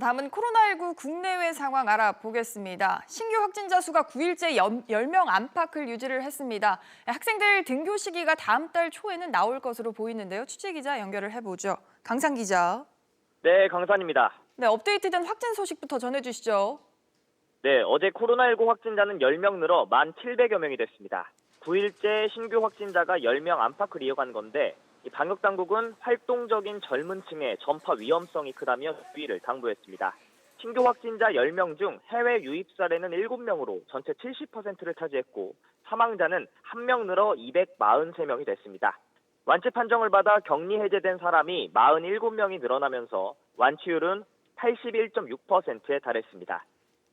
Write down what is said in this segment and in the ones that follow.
다음은 코로나19 국내외 상황 알아보겠습니다. 신규 확진자 수가 9일째 10명 안팎을 유지를 했습니다. 학생들 등교 시기가 다음 달 초에는 나올 것으로 보이는데요. 취재 기자 연결을 해보죠. 강상 기자. 네, 강산입니다. 네, 업데이트된 확진 소식부터 전해주시죠. 네, 어제 코로나19 확진자는 10명 늘어 1,700여 명이 됐습니다. 9일째 신규 확진자가 10명 안팎을 이어간 건데 이 방역 당국은 활동적인 젊은 층의 전파 위험성이 크다며 주의를 당부했습니다. 신규 확진자 10명 중 해외 유입 사례는 7명으로 전체 70%를 차지했고 사망자는 1명 늘어 243명이 됐습니다. 완치 판정을 받아 격리 해제된 사람이 47명이 늘어나면서 완치율은 81.6%에 달했습니다.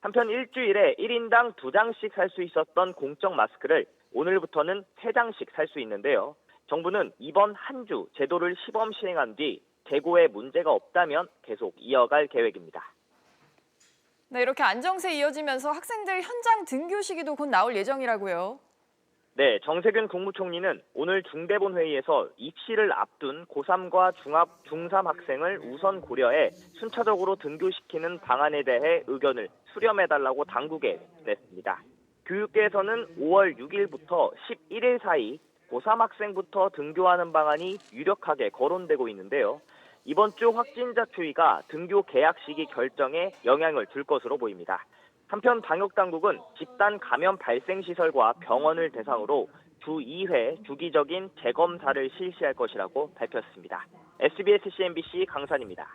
한편 일주일에 1인당 2장씩 살 수 있었던 공적 마스크를 오늘부터는 3장씩 살 수 있는데요. 정부는 이번 한 주 제도를 시범 시행한 뒤 재고에 문제가 없다면 계속 이어갈 계획입니다. 네, 이렇게 안정세 이어지면서 학생들 현장 등교 시기도 곧 나올 예정이라고요. 네, 정세균 국무총리는 오늘 중대본 회의에서 입시를 앞둔 고3과 중합, 중3 학생을 우선 고려해 순차적으로 등교시키는 방안에 대해 의견을 수렴해달라고 당국에 냈습니다. 교육계에서는 5월 6일부터 11일 사이 고3 학생부터 등교하는 방안이 유력하게 거론되고 있는데요. 이번 주 확진자 추이가 등교 개학 시기 결정에 영향을 줄 것으로 보입니다. 한편 방역 당국은 집단 감염 발생 시설과 병원을 대상으로 주 2회 주기적인 재검사를 실시할 것이라고 밝혔습니다. SBS CNBC 강산입니다.